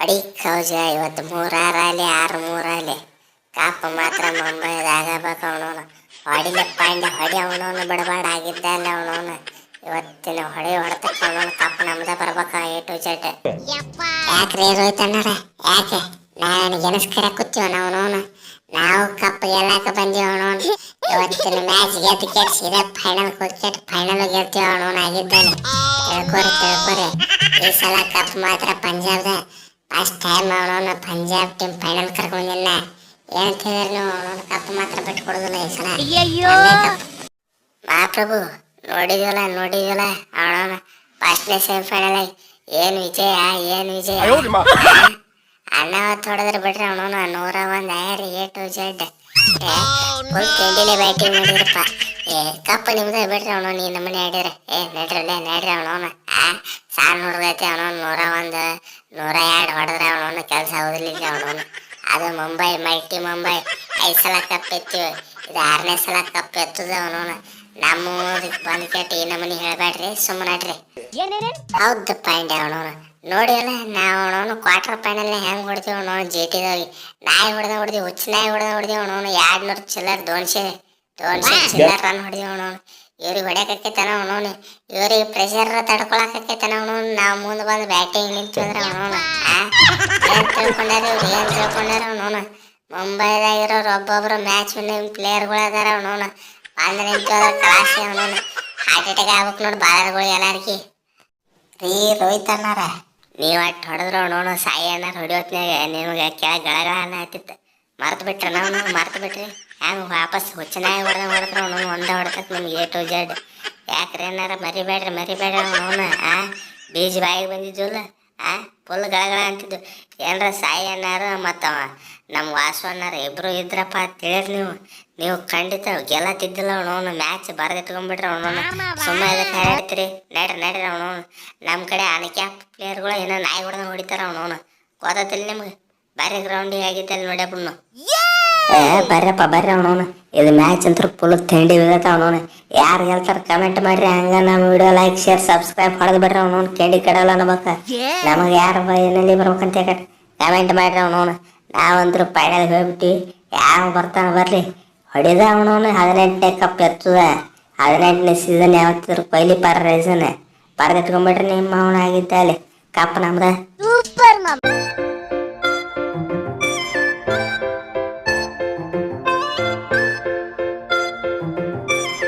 ಅಡಿ ಕೌಜ ಇವತ್ತು ಮೂರಾರಲ್ಲಿ ಆರು ಮೂರಲ್ಲಿ. ಕಾಪ ಮಾತ್ರ ಮುಂಬೈದಾಗಬೇಕು ಅವನವನು. ಹೊಡಿಲೆ ಪಾಂಡೆ ಹೊಡಿ ಅವನವನು ಬಿಡಬಾಡ ಆಗಿದ್ದಲ್ಲ ಅವನವನು. ಇವತ್ತಿನ ಹೊಡೆ ಹೊಡೆತಕ್ಕೆ ಅವನವನು. ಕಪ್ಪ ನಮ್ದೇ ಬರ್ಬೇಕ ಎ ಟು ಜೆಡ್ ಯಾಕ್ರಿ ರೋಹಿತ್ ಅಣ್ಣಾರ? ಯಾಕೆ? ನಾನು ಗೆಣಸ್ಕರ ಕೂತೀವ ಅವನವನು. ನಾವು ಕಪ್ ಗೆಲ್ಲಾಕ ಬಂದೀವಿ ಅವನವನು. ಇವತ್ತಿನ ಮ್ಯಾಚ್ ಗೆದ್ದು ಕೆಟ್ಟ ಸೀದಾ ಫೈನಲ್ ಕ್ರಿಕೆಟ್ ಫೈನಲ್ ಗೆಲ್ತೀವಿ ಅವನವನು ಆಗಿದ್ದಾನೆ. ತಿಳ್ಕೊರಿ ತಿಳ್ಕೊರಿ. ಈ ಸಲ ಕಪ್ ಮಾತ್ರ ಪಂಜಾಬ್ದ. ಫಸ್ಟ್ ಟೈಮ್ ಅವನವನು ಪಂಜಾಬ್ ಟೀಮ್ ಫೈನಲ್ ಕರ್ಕೊಂಡಿಲ್ಲ ಏನ್ ತಿಳಿದ್ರಿ ನೀವು ಅವನವನು ಕಪ್ ಮಾತ್ರ ಬಿಟ್ಟು ಕೊಡೋದಿಲ್ಲ ಈ ಸಲ. ಒಂದೇ ಕಪ್. ಮಹಾಪ್ರಭು ನೋಡಿದ್ವಲ್ಲ ನೋಡಿದ್ವಲ್ಲ ಅವನವನು ಫಸ್ಟ್ನೇ ಸೆಮಿಫೈನಲ್ ಏನ್ ವಿಜಯ ಏನ್ ವಿಜಯ? ಅಣ್ಣ ಹೊತ್ತು ಹೊಡೆದ್ರೆ ಬಿಡ್ರಿ ಅವನವನು ನೂರ ಒಂದ್ ಆಯ್ರಿ ಎ ಟು ಜೆಡ್ ಫುಲ್ ತಿಂಡಿಲೆ ಬ್ಯಾಟಿಂಗ್ ಮಾಡಿದ್ರಪ್ಪ. ಏ ಕಪ್ಪ ನಿಮ್ದ ಬಿಡ್ರಿ ಅವನು ನೀ ನಮ್ಮನೆ ಆಡಿದ್ರೆ. ಏ ನಡ್ರಲ್ಲೇ ನಡ್ರಿ ಅವನವನ. ಆ ಸಾಲ್ ನೋಡ್ದೈತಿ ಅವನೊಂದು ನೂರ ಒಂದು ನೂರ ಎರಡು ಹೊಡೆದ್ರೆ ಅವನೊಂದು ಕೆಲಸ ಓದಲಿಕ್ಕೆ ಅವನೊಂದು. ಅದು ಮುಂಬೈ ಮಲ್ಟಿ ಮುಂಬೈ ಐದು ಸಲ ಕಪ್ ಎತ್ತೀವಿ. ಇದು ಆರನೇ ಸಲ ಕಪ್ ಎತ್ತದ ಅವನವನು ನಮ್ಮ ಬಂದ್ ಕೆಟ್ಟ ಈ ನಮ್ಮನೆ ಹೇಳಬೇಡ್ರಿ ಸುಮ್ಮನಡ್ರಿ ಹೌದು ಪಾಯಿಂಟ್ ಅವನವನು ನೋಡಿ ಅಲ್ಲ ನಾವು ಅವನವನು ಕ್ವಾರ್ಟರ್ ಫೈನಲ್ ಹೆಂಗ್ ಹೊಡ್ತೀವಿ ಅವನವನು ಜಿ ಟಿದವ್ರಿಗೆ ನಾಯಿ ಹೊಡೆದ ಹೊಡೆದಿ ಹುಚ್ಚ ನಾಯಿ ಹೊಡೆದ ಹೊಡೆದಿ ಅವನವನು ಎರಡು ನೂರು ಚಿಲ್ಲರ್ ದೋನ್ಶೆ ದೋನ್ಶೆ ಚಿಲ್ಲರ್ ರನ್ ಹೊಡೆದಿ ಅವನವನು ಇವ್ರಿಗೆ ಹೊಡ್ಯಾಕೈತನ ಅವನವನು. ಇವ್ರಿಗೆ ಪ್ರೆಷರ್ ತಡ್ಕೊಳಕೈತನ ಅವನವನು. ನಾವು ಮುಂದೆ ಬಂದು ಬ್ಯಾಟಿಂಗ್ ನಿಂತು ಅಂದ್ರೆ ಅವನವನು. ತಿಳ್ಕೊಂಡಾರ ಇವ್ರು? ಏನ್ ತಿಳ್ಕೊಂಡಾರ ಅವನವನು? ಮುಂಬೈದಾಗಿರೋರು ಒಬ್ಬೊಬ್ರು ಮ್ಯಾಚ್ ವಿನ್ನಿಂಗ್ ಪ್ಲೇಯರ್ಗಳು ಅದಾರ ಅವನವನು. ಬಂದು ನಿಂತು ಅದ್ರ ಕ್ಲಾಸ್ ಅವನವನು. ಹಾರ್ಟ್ ಅಟ್ಯಾಕ್ ಆಗ್ಬೇಕು ನೋಡಿ ಬಾಲರ್ಗಳು ಎಲ್ಲಾರ್ಗಿ. ರೀ ರೋಹಿತ್ ಅನ್ನಾರ ನೀವು ಅಟ್ಟು ಹೊಡೆದ್ರು ನೋಡು ಸಾಯಿ ಅನ್ನಾರ ಹೊಡಿಯೋತ್ನಾಗ ನಿಮಗೆ ಕೆಳಗೆ ಗಳಗಳ ಅನ್ನತ್ತಿತ್ತು ಮರ್ತು ಬಿಟ್ರೆ ನಾವು ಮರ್ತು ಬಿಟ್ರಿ ಹ್ಯಾಂಗ ವಾಪಸ್ ಹುಚ್ಚನಾಗಿ ಹೊಡೆದ ಹೊಡೆದ್ರೆ ಅವನು ಒಂದೇ ಹೊಡ್ತಕ್ಕೆ ನಿಮ್ಗೆ ಎ ಟು ಜಡ್ ಯಾಕ್ರೆ ಏನಾರ ಮರಿಬೇಡ್ರಿ ಮರಿಬೇಡ್ರಿ ಅವನು ಆ? ಬೀಜ ಬಾಯಿಗೆ ಬಂದಿದ್ವಲ್ಲ ಆ? ಫುಲ್ ಗಳಗಳ ಅಂತಿದ್ದು ಏನರ ಸಾಯಿ ಅನ್ನಾರ ಮತ್ತವ? ನಮ್ಮ ವಾಸು ಅನ್ನಾರ ಇಬ್ರು ಇದ್ರಪ್ಪ ತಿಳಿರಿ ನೀವು. ನೀವು ಖಂಡಿತ ಗೆಲ್ಲತ್ತಿದ್ದಿಲ್ಲ ಅವನು ಮ್ಯಾಚ್ ಬರೆದಿಟ್ಕೊಂಡ್ಬಿಟ್ರೆ ಅವನು ಸುಮ್ಮನೆ ಅದಕ್ಕೆ ಹೇಳ್ತೀರಿ ನಡ್ರಿ ನಡ್ರಿ ಅವನು ನಮ್ಮ ಕಡೆ ಅನಕ್ಯಾಪ್ ಪ್ಲೇಯರ್ಗಳು ಏನೋ ನಾಯಿ ಹೊಡೆದ ಹೊಡಿತಾರ ಅವನವನು ಗೊತ್ತಿಲ್ಲ ನಿಮ್ಗೆ? ಬಾರಿ ಗ್ರೌಂಡಿಗೆ ಆಗಿದ್ದಲ್ಲಿ ನೋಡ್ಯಪ್ಪನು ಏ ಬರ್ರಪ್ಪ ಬರ್ರಿ ಅವನವನು ಇದು ಮ್ಯಾಚ್ ಅಂತ ಫುಲ್ ತಿಂಡಿ ಬೀಳತ್ತ ಅವನವನು ಯಾರು ಗೆಲ್ತಾರ ಕಮೆಂಟ್ ಮಾಡ್ರಿ ಹಂಗ ನಮ್ಮ ವಿಡಿಯೋ ಲೈಕ್ ಶೇರ್ ಸಬ್ಸ್ಕ್ರೈಬ್ ಹೊಡೆದು ಬಿಡ್ರಿ ಅವನವನು ಕೆಂಡಿ ಕಡಲ್ಲ ಅನ್ಬೇಕ ನಮಗೆ. ಯಾರು ಏನಲ್ಲಿ ಬರ್ಬೇಕಂತ ಕಮೆಂಟ್ ಮಾಡ್ರಿ ಅವನವನು ನಾವಂತೂ ಫೈನಲ್ ಹೋಗ್ಬಿಟ್ಟು ಯಾವ ಬರ್ತಾನ ಬರ್ಲಿ. ಹೊಡೆದ ಅವನವನು ಹದಿನೆಂಟನೇ ಕಪ್ ಎತ್ತದ. ಹದಿನೆಂಟನೇ ಸೀಸನ್ ಯಾವತ್ತಿದ್ರು ಕೊಹ್ಲಿ ಪರ್ ರೈಸನ್ ಬರ್ದಿಟ್ಕೊಂಡ್ಬಿಟ್ರಿ ನಿಮ್ಮ ಅವನ ಆಗಿದ್ದ ಅಲ್ಲಿ. ಕಪ್ ನಮ್ದ. ಸೂಪರ್